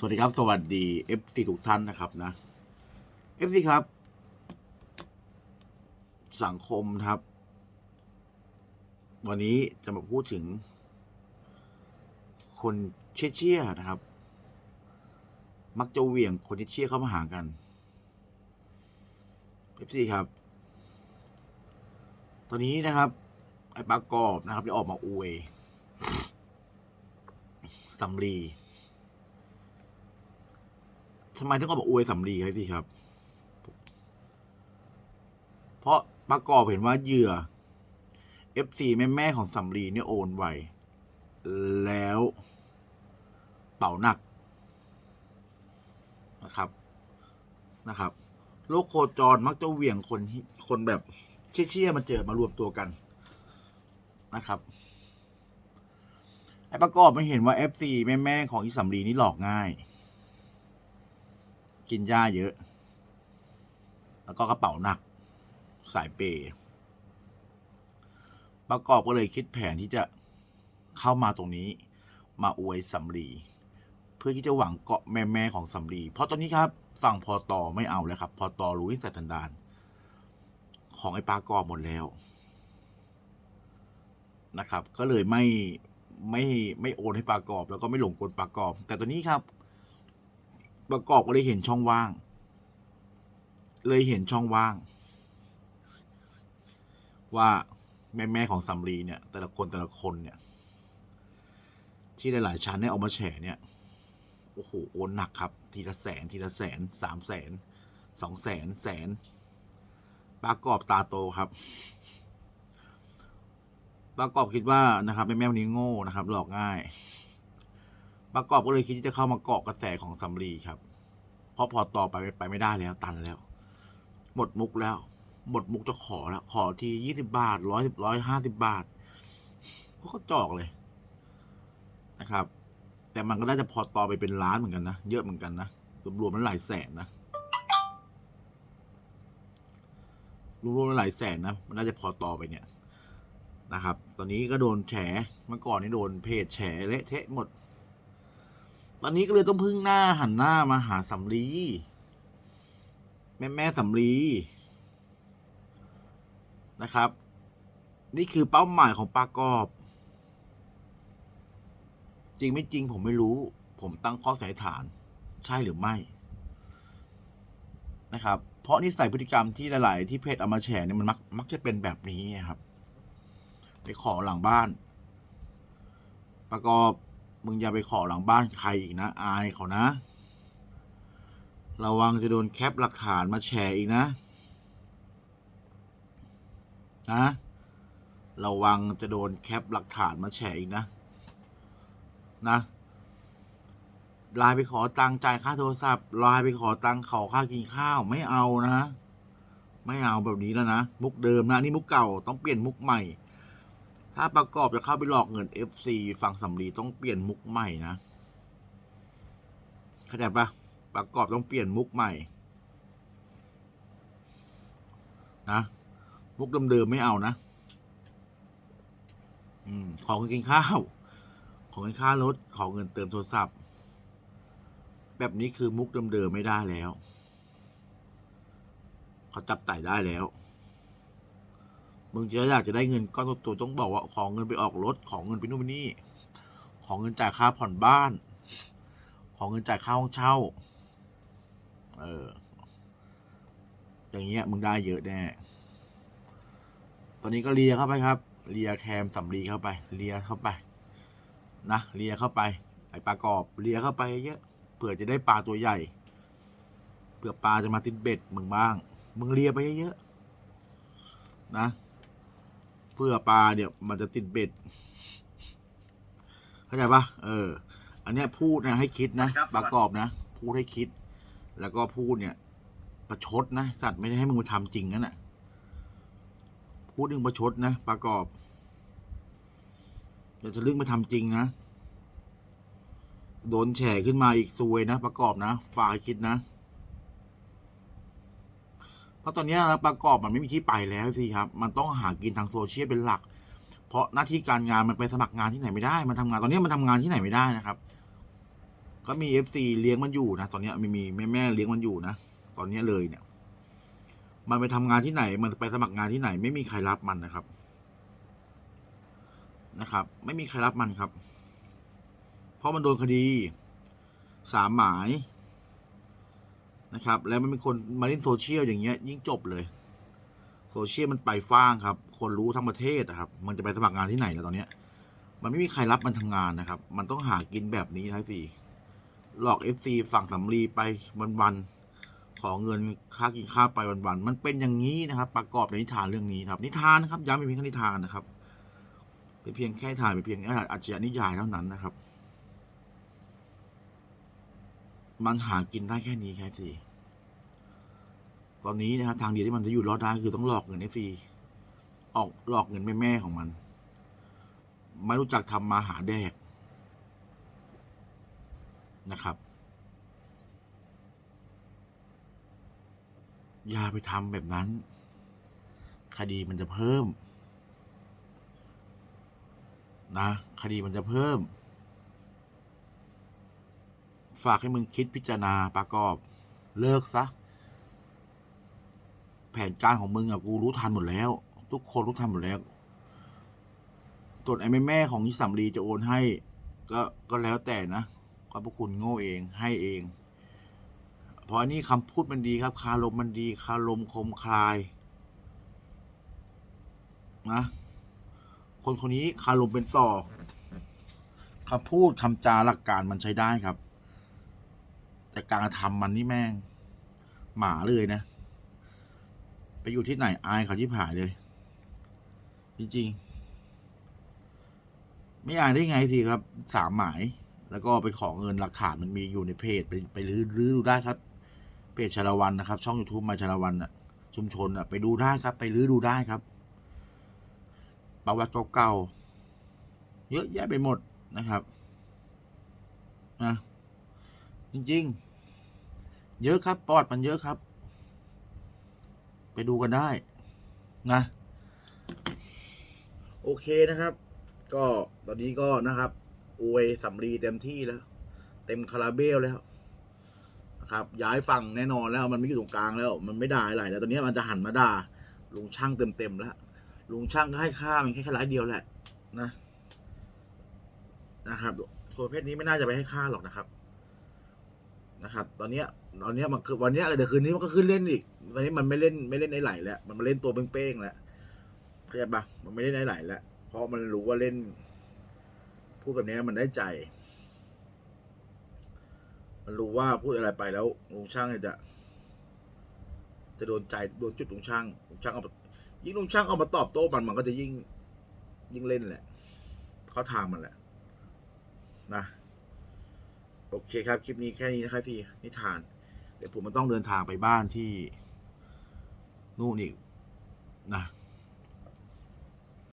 สวัสดีครับ สวัสดี FC ทุกท่านนะครับนะ FC ครับ สังคมครับ วันนี้จะมาพูดถึง คนเชี่ยเชี่ยนะครับ มักจะเหวี่ยงคนเชี่ยเข้ามาหากัน FC ครับ ตอนนี้นะครับ ไอ้ปากกอบนะครับได้ออกมาอวยสำลี ทำไมต้องออกอวยสำลีครับพี่ครับ เพราะประกอบเห็นว่าเหยื่อ FC แม่แม่ของสำลีเนี่ยโอนไวแล้วเป่าหนักนะครับนะครับ โลกโคจรมักจะเหวี่ยงคนที่คนแบบเชี่ยๆมาเจอมารวมตัวกันนะครับไอ้ประกอบมันเห็นว่า FC แม่แม่ของอีสำลีนี่หลอกง่าย กินหญ้าเยอะ แล้วก็กระเป๋าหนัก สายเปย์ประกอบก็เลยคิดแผนที่จะเข้ามาตรงนี้ มาอวยสำลีเพื่อที่จะหวังเกาะแม่แม่ของสำลีเพราะตอนนี้ครับฝั่งพอตอไม่เอาแล้วครับ พอตอรู้ที่สัตันดาน ของไอ้ปากอบหมดแล้วนะครับ ก็เลยไม่ไม่ไม่โอนให้ปากอบ แล้วก็ไม่หลงกลปากอบ แต่ตอนนี้ครับ ประกอบก็เลยเห็นช่องว่าง เลยเห็นช่องว่าง ว่าแม่แม่ๆของสำลีเนี่ย แต่ละคนแต่ละคนเนี่ย ที่หลาย ๆ ชั้นเนี่ยออกมาแฉเนี่ย โอ้โหโอนหนักครับ ทีละแสนทีละแสนสามแสนสองแสนแสนประกอบตาโตครับประกอบคิดว่านะครับแม่แม่คนนี้โง่นะครับ หลอกง่าย ประกอบก็เลยคิดที่จะเข้ามาเกาะกระแสของสำลีครับ เพราะพอต่อไปไปไม่ได้แล้วตันแล้ว หมดมุกแล้ว หมดมุกจะขอแล้ว ขอทียี่สิบาทร้อยสิบร้อยห้าสิบาทพวกก็จอกเลยนะครับ แต่มันก็ได้จะพอต่อไปเป็นล้านเหมือนกันนะ เยอะเหมือนกันนะรวมๆแล้วหลายแสนนะรวมๆแล้วหลายแสนนะ มันน่าจะพอต่อไปเนี่ยนะครับ ตอนนี้ก็โดนแฉเมื่อก่อนนี่โดนเพจแฉเละเทะหมด ตอนนี้ก็เลยต้องพึ่งหน้าหันหน้ามาหาสำลี แม่แม่สำลีนะครับ นี่คือเป้าหมายของปากอบ จริงไม่จริงผมไม่รู้ ผมตั้งข้อสันนิษฐาน ใช่หรือไม่ นะครับ เพราะนิสัยพฤติกรรมที่หลาย ๆ ที่เพจเอามาแชร์เนี่ยมันมักมักจะเป็นแบบนี้ครับ ไปขอหลังบ้าน ประกอบ มึงอย่าไปขอหลังบ้านใครอีกนะ อายเขานะ ระวังจะโดนแคปหลักฐานมาแชร์อีกนะ นะ ระวังจะโดนแคปหลักฐานมาแชร์อีกนะ นะไลน์ไปขอตังค์จ่ายค่าโทรศัพท์ไลน์ไปขอตังค์เขาค่ากินข้าวไม่เอานะ ไม่เอาแบบนี้แล้วนะ มุกเดิมนะนี่มุกเก่าต้องเปลี่ยนมุกใหม่ ถ้าประกอบจะเข้าไปหลอกเงิน FC ฝั่งสำลีต้องเปลี่ยนมุกใหม่นะ เข้าใจปะประกอบต้องเปลี่ยนมุกใหม่ นะ มุกเดิมๆไม่เอานะอของเงินกินข้าว ของเงินค่ารถของเงินเติมโทรศัพท์ แบบนี้คือมุกเดิมๆไม่ได้แล้ว เขาจับไต่ได้แล้ว มึงจะอยากจะได้เงินก้อนโตๆต้องบอกว่าขอเงินไปออกรถ ของเงินไปนู่นไปนี่ ของเงินจ่ายค่าผ่อนบ้าน ของเงินจ่ายค่าห้องเช่า เออ อย่างเงี้ยมึงได้เยอะแน่ ตอนนี้ก็เลียเข้าไปครับ เลียแคมสำลีเข้าไป เลียเข้าไป นะเลียเข้าไป ไอปลากรอบเลียเข้าไปเยอะเผื่อจะได้ปลาตัวใหญ่ เผื่อปลาจะมาติดเบ็ดมึงบ้าง มึงเลียไปเยอะๆนะ เพื่อปลาเนี่ยมันจะติดเบ็ด เข้าใจปะเออ อันเนี้ยพูดนะให้คิดนะครับประกอบนะ พูดให้คิด แล้วก็พูดเนี่ย ประชดนะ สัตว์ไม่ได้ให้มึงมาทำจริงนั่นแหะพูดถึงประชดนะประกอบอย่าทะลึ่งมาทำจริงนะโดนแฉขึ้นมาอีกซวยนะ ประกอบนะฝากให้คิดนะเพ ราะตอนนี้นะประกอบมันไม่มีที่ไปแล้วสิครับ มันต้องหากินทางโซเชียลเป็นหลัก เพราะหน้าที่การงานมันไปสมัครงานที่ไหนไม่ได้ มันทำงานตอนนี้มันทำงานที่ไหนไม่ได้นะครับ ก็มีเอฟซีเลี้ยงมันอยู่นะ ตอนนี้มีมีแม่แม่เลี้ยงมันอยู่นะ ตอนนี้เลยเนี่ย มันไปทำงานที่ไหน มันไปสมัครงานที่ไหน ไม่มีใครรับมันนะครับ นะครับ ไม่มีใครรับมันครับ เพราะมันโดนคดี สามหมาย นะครับ แล้วมันเป็นคนมาเล่นโซเชียลอย่างเงี้ยยิ่งจบเลย โซเชียลมันไปฟ้างครับ คนรู้ทั้งประเทศนะครับ มันจะไปสมัครงานที่ไหนแล้วตอนเนี้ย มันไม่มีใครรับมันทำงานนะครับ มันต้องหากินแบบนี้นะสิหลอกเอฟซีฝั่งสำลีไปวันๆขอเงินค่ากินข้าวไปวันๆมันเป็นอย่างนี้นะครับ ประกอบในนิทานเรื่องนี้ครับ นิทานนะครับย้ำเป็นเพียงแค่นิทานนะครับเป็นเพียงแค่นิทานเป็นเพียงแค่อาชญานิยายเท่านั้นนะครับ มันหากินได้แค่นี้แค่สิตอนนี้นะครับทางเดียวที่มันจะอยู่รอดได้คือต้องหลอกเงินเอฟซีออกหลอกเงินแม่ๆของมันไม่รู้จักทำมาหาแดกนะครับ อย่าไปทำแบบนั้น คดีมันจะเพิ่ม นะ คดีมันจะเพิ่ม ฝากให้มึงคิดพิจารณาประกอบเลิกซะ แผนการของมึงอะกูรู้ทันหมดแล้ว ทุกคนรู้ทันหมดแล้วส่วนไอ้แม่แม่ของนิสัมรีจะโอนให้ ก็ก็แล้วแต่นะก็พวกคุณโง่เองให้เอง เพราะอันนี้คำพูดมันดีครับ คารมมันดี คารมคมคลายนะคนคนนี้คารมเป็นต่อคำพูดคำจาหลักการมันใช้ได้ครับ แต่การกระทำมันนี่แม่ง หมาเลยนะ ไปอยู่ที่ไหนอายเขาที่ผายเลย จริงๆ ไม่อายได้ไงสิครับ สามหมาย แล้วก็ไปขอเงินหลักฐานมันมีอยู่ในเพจ ไปไปรื้อรื้อดูได้ครับ เพจชาละวันนะครับ ช่อง youtube มาชาละวันอะชุมชนอะไปดูได้ครับ ไปรื้อดูได้ครับประวัติเก่าๆเยอะแยะไปหมดนะครับนะจริง ๆ เยอะครับปอดมันเยอะครับ ไปดูกันได้นะ โอเคนะครับ ก็ตอนนี้ก็นะครับ อวยสำลีเต็มที่แล้ว เต็มคาราเบลแล้วนะครับ ย้ายฝั่งแน่นอนแล้ว มันไม่อยู่ตรงกลางแล้ว มันไม่ด่าอะไรแล้วตอนนี้มันจะหันมาด่าลุงช่างเต็มๆแล้วลุงช่างก็ให้ค่ามันแค่แค่ร้อยเดียวแหละนะนะครับส่วนเพศนี้ไม่น่าจะไปให้ค่าหรอกนะครับ นะครับ ตอนเนี้ยตอนเนี้ยมันคือวันเนี้ยเดี๋ยวคืนนี้มันก็ขึ้นเล่นอีก ตอนนี้มันไม่เล่นไม่เล่นไอ้ไหลแล้ว มันมาเล่นตัวเป้งๆแล้วเข้าใจปะมันไม่เล่นไอ้ไหลแล้ว เพราะมันรู้ว่าเล่น พูดแบบนี้มันได้ใจ มันรู้ว่าพูดอะไรไปแล้วลุงช่างจะ จะโดนใจโดนจุดลุงช่างลุงช่างเอายิ่งลุงช่างเอามาตอบโต้มันมันก็จะยิ่งยิ่งเล่นแหละ เขาทางมันแหละ นะ โอเคครับ คลิปนี้แค่นี้นะครับพี่นิทาน เดี๋ยวผมมันต้องเดินทางไปบ้านที่ นู่นอีกนะ